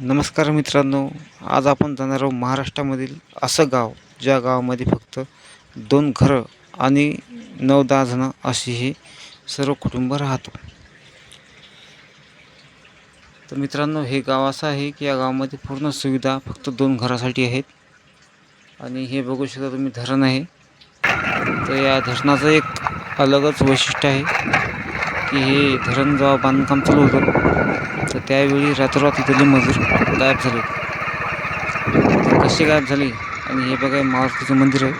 नमस्कार मित्रांनो आज आपण जाणार आहोत महाराष्ट्रामधील असं गाव ज्या गावामध्ये फक्त दोन घरं आणि नऊ दहा जणं अशी हे सर्व कुटुंब राहतो. तर मित्रांनो हे गाव असं आहे की या गावामध्ये पूर्ण सुविधा फक्त दोन घरासाठी आहेत. आणि हे बघू शकता तुम्ही धरण आहे. तर या धरणाचं एक अलगच वैशिष्ट्य आहे की हे धरण जेव्हा बांधकाम चालू होतं तर त्यावेळी रातोरात इथले मजूर गायब झाले कसे गायब झाले? आणि हे बघा महाराष्ट्राचं मारुतीचं मंदिर आहे.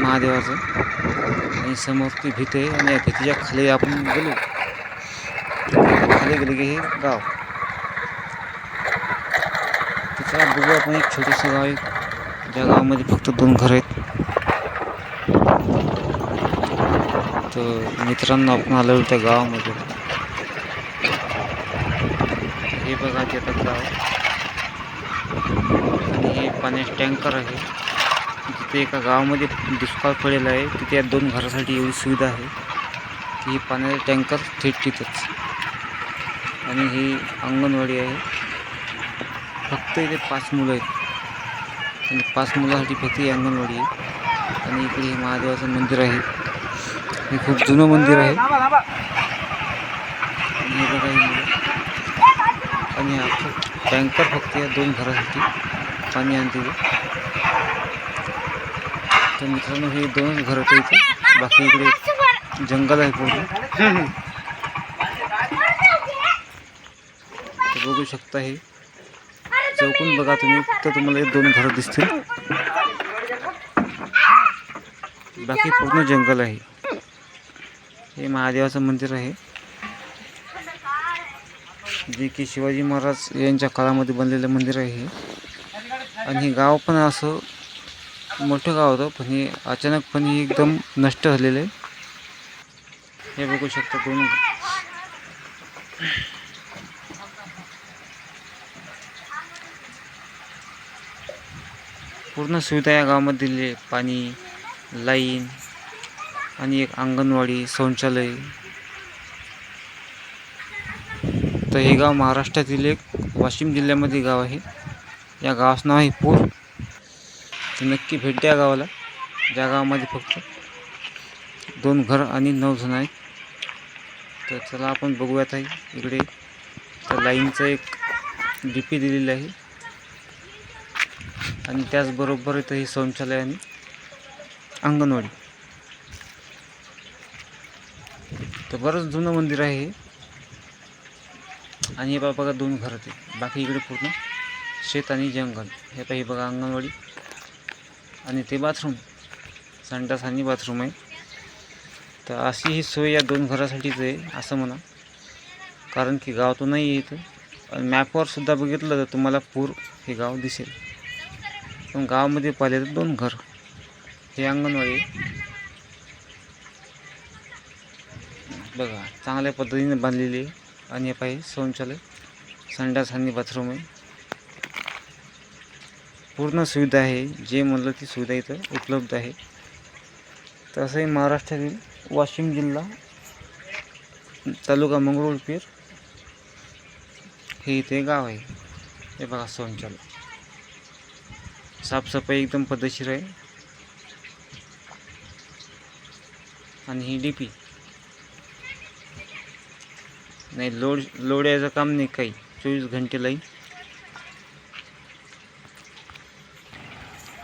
महादेवाचं. आणि समोर ती भीत आहे. आणि या भीतीच्या खाली आपण गेलो. खाली गेले की हे गाव. त्याच्या बघू आपण एक छोटंसं गाव आहे. ज्या गावामध्ये फक्त दोन घर आहेत. तर मित्रांनो आपण आलो त्या गावामध्ये. हे बघा ते गाव आणि हे पाण्याचे टँकर आहे. तिथे एका गावामध्ये दुष्काळ पडलेला आहे. तिथे या दोन घरासाठी एवढी सुविधा आहे. की ही पाण्याचे टँकर थेट तिथंच. आणि ही अंगणवाडी आहे. फक्त इथे पाच मुलं आहेत. आणि पाच मुलांसाठी फक्त ही अंगणवाडी आहे. आणि इकडे हे महादेवाचं मंदिर आहे. हे खूप जुनं मंदिर आहे. आणि हे बघा आणि टँकर फक्त या दोन घरासाठी पाणी आणते तर मित्रांनो हे दोन घर होते इथे. बाकी इकडे जंगल आहे पूर्ण. बघू शकता हे. चौकून बघा तुम्ही. फक्त तुम्हाला हे दोन घरं दिसतील. बाकी पूर्ण जंगल आहे. हे महादेवाचं मंदिर आहे. जे की शिवाजी महाराज यांच्या काळामध्ये बनलेलं मंदिर आहे हे. आणि हे गाव पण असं मोठं गाव होतं पण हे अचानकपणे एकदम नष्ट झालेलं आहे. हे बघू शकता दोन पूर्ण सुविधा या गावामध्ये दिली आहे. पाणी लाईन आणि एक अंगणवाडी शौचालय. तर हे गाव महाराष्ट्रातील एक वाशिम जिल्ह्यामध्ये गाव आहे. या गावाचं नाव आहे पूर. तर नक्की भेट द्या गावाला. ज्या गावामध्ये फक्त दोन घर आणि नऊ जण आहेत. तर चला आपण बघूयात आहे. इकडे तर लाईनचं एक डी पी दिलेलं आहे. आणि त्याचबरोबर इथं हे शौचालय आणि अंगणवाडी. तर बरंच जुनं मंदिर आहे हे. आणि हे बघा बघा दोन घर ते बाकी इकडे पूर्ण शेत आणि जंगल. हे पाहिजे बघा अंगणवाडी आणि ते बाथरूम. संडास आणि बाथरूम आहे. तर अशी ही सोय या दोन घरासाठीच आहे असं म्हणा. कारण की गाव तर नाही आहे इथं आणि मॅपवर सुद्धा बघितलं तर तुम्हाला पूर हे गाव दिसेल. पण गावामध्ये पाहिले तर दोन घर. हे अंगणवाडी बघा चांगल्या पद्धतीने बांधलेली आहे. आणि हे पाहिजे शौचालय संडास आणि बाथरूम आहे पूर्ण सुविधा आहे जे म्हणलं ती सुविधा इथं उपलब्ध आहे। तसंही महाराष्ट्रातील वाशिम जिल्हा तालुका मंगरुळपीर हे इथे गाव आहे। हे बघा शौचालय साफसफाई एकदम पद्धतशीर आहे। आणि ही डी पी नाही लोड लोड यायचं काम नाही काही. चोवीस घंटे लाईन.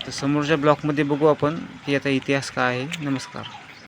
तर समोरच्या ब्लॉकमध्ये बघू आपण की आता इतिहास काय आहे. नमस्कार.